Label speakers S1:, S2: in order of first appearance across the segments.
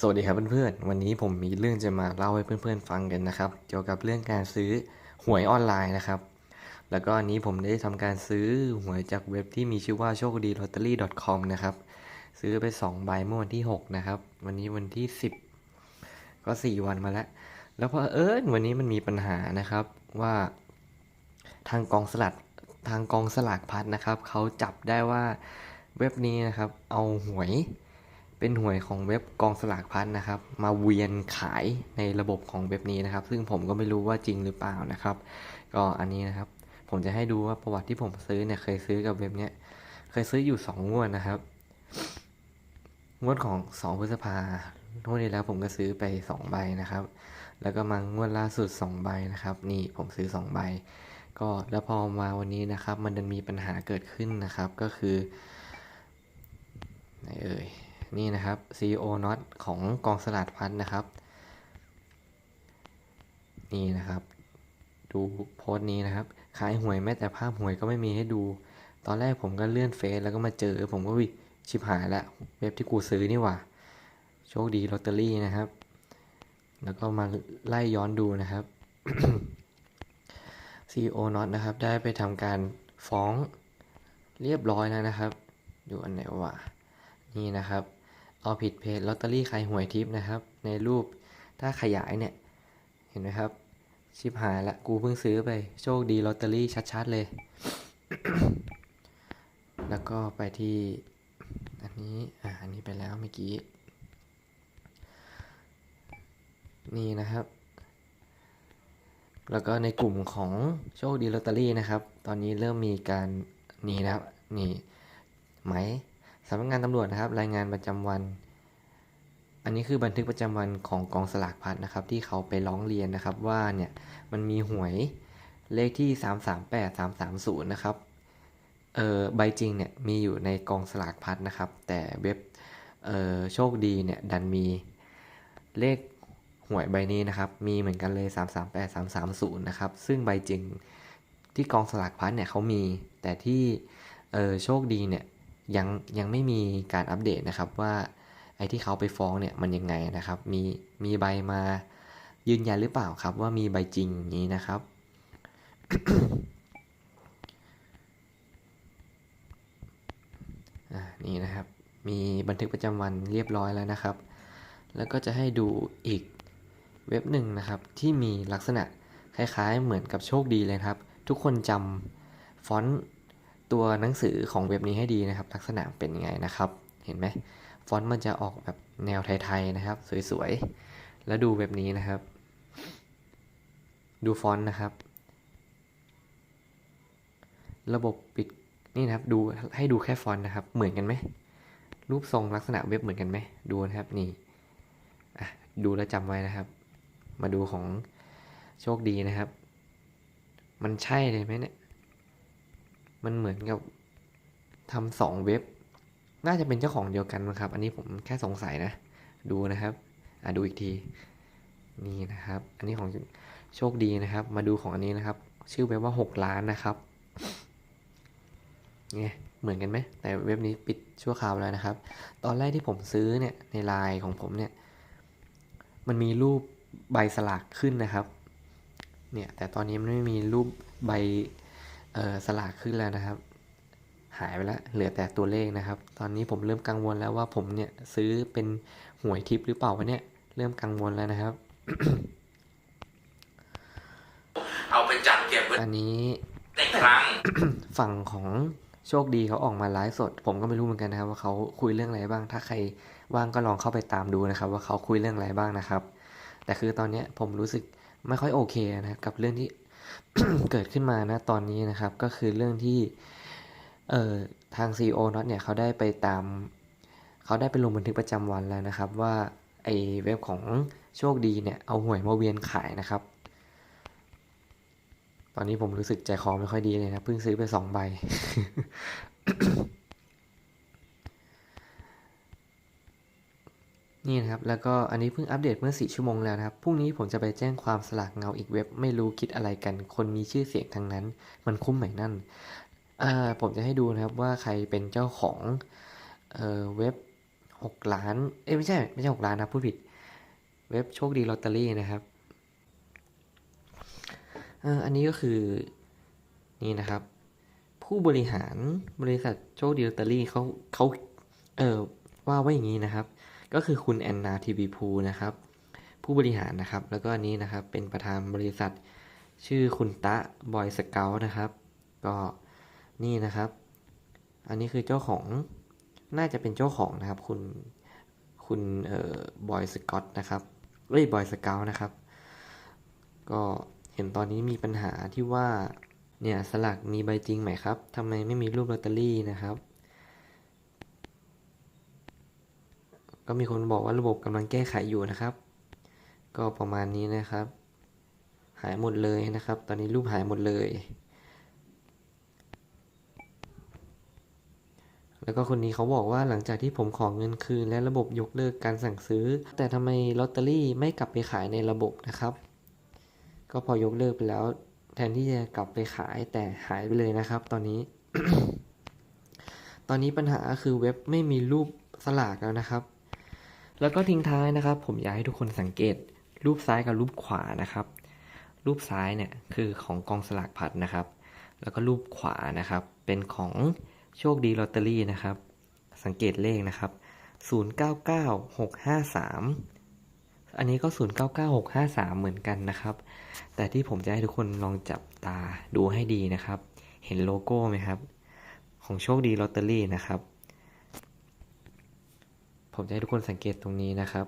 S1: สวัสดีครับเพื่อนๆ วันนี้ผมมีเรื่องจะมาเล่าให้เพื่อนๆฟังกันนะครับ เกี่ยวกับเรื่องการซื้อหวยออนไลน์นะครับ แล้วก็อันนี้ผมได้ทำการซื้อหวยจากเว็บที่มีชื่อว่าโชคดีลอตเตอรี่ .com นะครับ ซื้อไป2ใบเมื่อวันที่ 6 นะครับ วันนี้วันที่ 10 ก็ 4 วันมาแล้ว แล้วพอเอิญวันนี้มันมีปัญหานะครับว่าทางกองสลัดทางกองสลากพัดนะครับเขาจับได้ว่าเว็บนี้นะครับเอาหวย เป็นหวยของเว็บกองสลากพัดนะครับ มาเวียนขายในระบบของเว็บนี้นะครับ ซึ่งผมก็ไม่รู้ว่าจริงหรือเปล่านะครับ ก็อันนี้นะครับ ผมจะให้ดูว่าประวัติที่ผมซื้อเนี่ยเคยซื้อกับเว็บเนี้ยเคยซื้ออยู่สองงวดนะครับงวดของสองพฤษภางวดที่แล้วผมก็ซื้อไปสองใบนะครับ แล้วก็มางวดล่าสุดสองใบนะครับ นี่ผมซื้อสองใบ ก็แล้วพอมาวันนี้นะครับ มันดันมีปัญหาเกิดขึ้นนะครับ ก็คือไหนเอ่ย นี่นะครับ CEO Not ของกองสลากพัดนะครับ นี่นะครับ ดูโพสต์นี้นะครับ ขายหวยแม้แต่ภาพหวยก็ไม่มีให้ดู ตอนแรกผมก็เลื่อนเฟซแล้วก็มาเจอ ผมก็วิชิบหายละเว็บที่กูซื้อนี่หว่า โชคดีลอตเตอรี่นะครับ แล้วก็มาไล่ย้อนดูนะครับ CEO Not นะครับ ได้ไปทำการฟ้องเรียบร้อยแล้วนะครับ อยู่อันไหนวะนี่นะครับ เอาผิดเพจลอตเตอรี่ขายหวยทิปนะครับ ในรูปถ้าขยายเนี่ย เห็นไหมครับ ชิบหายละกูเพิ่งซื้อไป โชคดีลอตเตอรี่ชัดๆเลย แล้วก็ไปที่ อันนี้ อ่าอันนี้ไปแล้วเมื่อกี้ นี่นะครับ แล้วก็ในกลุ่มของโชคดีลอตเตอรี่นะครับ ตอนนี้เริ่มมีการนี่นะครับ นี่ไหม สำนักงานตำรวจนะครับ รายงานประจำวัน อันนี้คือบันทึกประจำวันของกองสลากพัดนะครับ ที่เขาไปร้องเรียนนะครับว่าเนี่ยมันมีหวยเลขที่ 338 330 นะครับ เออใบจริงเนี่ยมีอยู่ในกองสลากพัดนะครับ แต่เว็บเออโชคดีเนี่ยดันมีเลขหวยใบนี้นะครับ มีเหมือนกันเลย 338 330 นะครับ ซึ่งใบจริงที่กองสลากพัดเนี่ยเขามี แต่ที่เออโชคดีเนี่ย ยังยังไม่มีการอัปเดตนะครับว่าไอ้ที่เขาไปฟ้องเนี่ยมันยังไงนะครับ มีมีใบมายืนยันหรือเปล่าครับว่ามีใบจริงนี้นะครับ นี่นะครับ มีบันทึกประจำวันเรียบร้อยแล้วนะครับ แล้วก็จะให้ดูอีกเว็บหนึ่งนะครับ ที่มีลักษณะคล้ายๆเหมือนกับโชคดีเลยครับ ทุกคนจำฟอนต์ ตัวหนังสือของเว็บนี้ให้ดีนะครับ ลักษณะเป็นยังไงนะครับ เห็นไหมฟอนต์มันจะออกแบบแนวไทยๆนะครับ สวยๆ แล้วดูเว็บนี้นะครับ ดูฟอนต์นะครับ ระบบปิดนี่นะครับดูให้ดูแค่ฟอนต์นะครับ เหมือนกันไหมรูปทรงลักษณะเว็บเหมือนกันไหมดูนะครับนี่ดูแล้วจำไว้นะครับ มาดูของโชคดีนะครับ มันใช่เลยไหมเนี่ย มันเหมือนกับทำสองเว็บ น่าจะเป็นเจ้าของเดียวกันนะครับ อันนี้ผมแค่สงสัยนะ ดูนะครับ อะดูอีกที นี่นะครับ อันนี้ของโชคดีนะครับ มาดูของอันนี้นะครับ ชื่อเว็บว่า 6 ล้านนะครับเนี่ยเหมือนกันไหม แต่เว็บนี้ปิดชั่วคราวแล้วนะครับ ตอนแรกที่ผมซื้อเนี่ยในไลน์ของผมเนี่ย มันมีรูปใบสลากขึ้นนะครับ เนี่ยแต่ตอนนี้มันไม่มีรูปใบ เอ่อสลากขึ้นแล้วนะครับ หายไปแล้วเหลือแต่ตัวเลขนะครับ ตอนนี้ผมเริ่มกังวลแล้วว่าผมเนี่ยซื้อเป็นหวยทิปหรือเปล่าวะเนี่ยเริ่มกังวลแล้วนะครับ
S2: เอาไปจัดเก็บไว้
S1: อันนี้
S2: ในครั้ง
S1: ฝั่งของโชคดีเขาออกมาไลฟ์สด ผมก็ไม่รู้เหมือนกันนะครับ ว่าเขาคุยเรื่องอะไรบ้าง ถ้าใครว่างก็ลองเข้าไปตามดูนะครับ ว่าเขาคุยเรื่องอะไรบ้างนะครับ แต่คือตอนเนี้ยผมรู้สึกไม่ค่อยโอเคนะครับ กับเรื่องที่ เกิดขึ้นมานะตอนนี้นะครับ ก็คือเรื่องที่เอ่อทาง CEO น็อตเนี่ยเขาได้ไปตามเขาได้ไปลงบันทึกประจำวันแล้วนะครับ ว่าไอ้เว็บของโชคดีเนี่ยเอาหวยมาเวียนขายนะครับ ตอนนี้ผมรู้สึกใจคอไม่ค่อยดีเลยนะเพิ่งซื้อไปสองใบ นี่นะครับ แล้วก็อันนี้เพิ่งอัปเดตเมื่อสี่ชั่วโมงแล้วนะครับ พรุ่งนี้ผมจะไปแจ้งความสลากเงาอีกเว็บ ไม่รู้คิดอะไรกัน คนมีชื่อเสียงทั้งนั้น มันคุ้มไหมนั่น ผมจะให้ดูนะครับว่าใครเป็นเจ้าของเออเว็บหกล้าน เอ้ไม่ใช่ ไม่ใช่หกล้านนะพูดผิด เว็บโชคดีลอตเตอรี่นะครับอันนี้ก็คือนี่นะครับ ผู้บริหารบริษัทโชคดีลอตเตอรี่เขาเขาเออว่าไว้อย่างนี้นะครับ ก็คือคุณแอนนาทีวีพูนะครับ ผู้บริหารนะครับ แล้วก็อันนี้นะครับเป็นประธานบริษัท ชื่อคุณตะบอยสเกลนะครับ ก็นี่นะครับ อันนี้คือเจ้าของน่าจะเป็นเจ้าของนะครับ คุณคุณเอ่อบอยสกอตนะครับเอ้ยบอยสเกลนะครับ ก็เห็นตอนนี้มีปัญหาที่ว่าเนี่ยสลากมีใบจริงไหมครับทำไมไม่มีรูปลอตเตอรี่นะครับ ก็มีคนบอกว่าระบบกำลังแก้ไขอยู่นะครับ ก็ประมาณนี้นะครับ หายหมดเลยนะครับ ตอนนี้รูปหายหมดเลย แล้วก็คนนี้เขาบอกว่าหลังจากที่ผมขอเงินคืน และระบบยกเลิกการสั่งซื้อ แต่ทำไมลอตเตอรี่ไม่กลับไปขายในระบบนะครับ ก็พอยกเลิกไปแล้ว แทนที่จะกลับไปขายแต่หายไปเลยนะครับ ตอนนี้ ตอนนี้ปัญหาคือเว็บไม่มีรูปสลากแล้วนะครับ แล้วก็ทิ้งท้ายนะครับ ผมอยากให้ทุกคนสังเกต รูปซ้ายกับรูปขวานะครับ รูปซ้ายเนี่ยคือของกองสลากพัดนะครับ แล้วก็รูปขวานะครับ เป็นของโชคดีลอตเตอรี่นะครับ สังเกตเลขนะครับ 099653 อันนี้ก็ 099653 เหมือนกันนะครับ แต่ที่ผมจะให้ทุกคนลองจับตาดูให้ดีนะครับ เห็นโลโก้ไหมครับ ของโชคดีลอตเตอรี่นะครับ ผมจะให้ทุกคนสังเกตตรงนี้นะครับ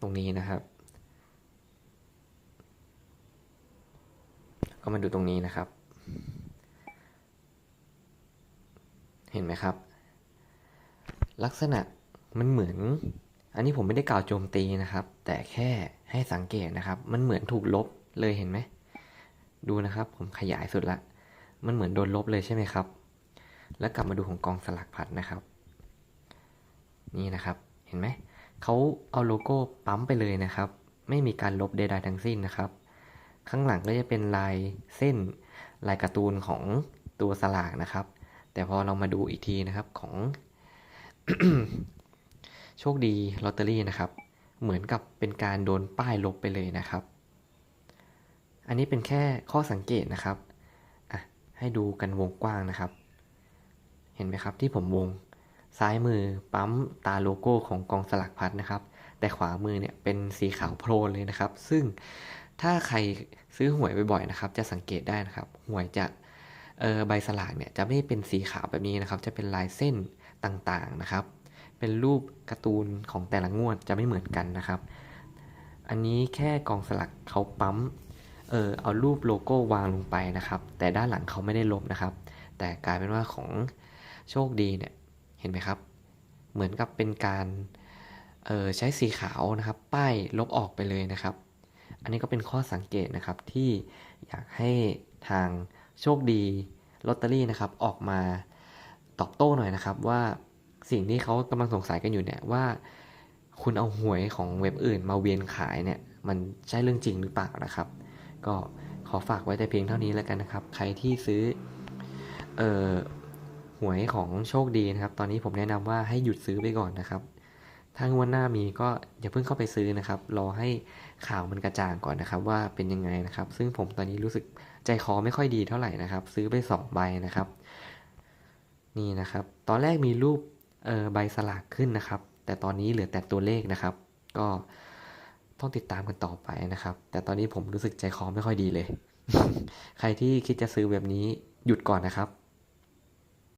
S1: ตรงนี้นะครับก็มาดูตรงนี้นะครับ เห็นไหมครับ ลักษณะมันเหมือน อันนี้ผมไม่ได้กล่าวโจมตีนะครับ แต่แค่ให้สังเกตนะครับ มันเหมือนถูกลบเลยเห็นไหม ดูนะครับ ผมขยายสุดละ มันเหมือนโดนลบเลยใช่ไหมครับ แล้วกลับมาดูของกองสลักพัดนะครับ นี่นะครับ เห็นไหม เขาเอาโลโก้ปั๊มไปเลยนะครับ ไม่มีการลบใดๆทั้งสิ้นนะครับ ข้างหลังก็จะเป็นลายเส้น ลายการ์ตูนของตัวสลากนะครับ แต่พอเรามาดูอีกทีนะครับของโชคดีลอตเตอรี่นะครับ เหมือนกับเป็นการโดนป้ายลบไปเลยนะครับ อันนี้เป็นแค่ข้อสังเกตนะครับ ให้ดูกันวงกว้างนะครับ เห็นไหมครับที่ผมวงซ้ายมือปั๊มตาโลโก้ของกองสลักพัดนะครับ แต่ขวามือเนี่ยเป็นสีขาวโพลนเลยนะครับ ซึ่งถ้าใครซื้อหวยบ่อยๆนะครับ จะสังเกตได้นะครับ หวยจะใบสลากเนี่ยจะไม่เป็นสีขาวแบบนี้นะครับ จะเป็นลายเส้นต่างๆนะครับ เป็นรูปการ์ตูนของแต่ละงวดจะไม่เหมือนกันนะครับ อันนี้แค่กองสลักเขาปั๊ม เออเอารูปโลโก้วางลงไปนะครับ แต่ด้านหลังเขาไม่ได้ลบนะครับ แต่กลายเป็นว่าของโชคดีเนี่ยเห็นไหมครับ เหมือนกับเป็นการเออใช้สีขาวนะครับ ป้ายลบออกไปเลยนะครับ อันนี้ก็เป็นข้อสังเกตนะครับที่อยากให้ทางโชคดีลอตเตอรี่นะครับออกมาตอบโต้หน่อยนะครับ ว่าสิ่งที่เขากำลังสงสัยกันอยู่เนี่ยว่า คุณเอาหวยของเว็บอื่นมาเวียนขายเนี่ยมันใช่เรื่องจริงหรือเปล่านะครับ ก็ขอฝากไว้แต่เพียงเท่านี้แล้วกันนะครับ ใครที่ซื้อเอ่อหวยของโชคดีนะครับ ตอนนี้ผมแนะนำว่าให้หยุดซื้อไปก่อนนะครับถ้างวดหน้ามีก็อย่าเพิ่งเข้าไปซื้อนะครับ รอให้ข่าวมันกระจ่างก่อนนะครับว่าเป็นยังไงนะครับ ซึ่งผมตอนนี้รู้สึกใจคอไม่ค่อยดีเท่าไหร่นะครับ ซื้อไปสองใบนะครับ นี่นะครับ ตอนแรกมีรูปเออใบสลากขึ้นนะครับ แต่ตอนนี้เหลือแต่ตัวเลขนะครับ ก็ ต้องติดตามกันต่อไปนะครับ แต่ตอนนี้ผมรู้สึกใจคอไม่ค่อยดีเลย ใครที่คิดจะซื้อแบบนี้หยุดก่อนนะครับ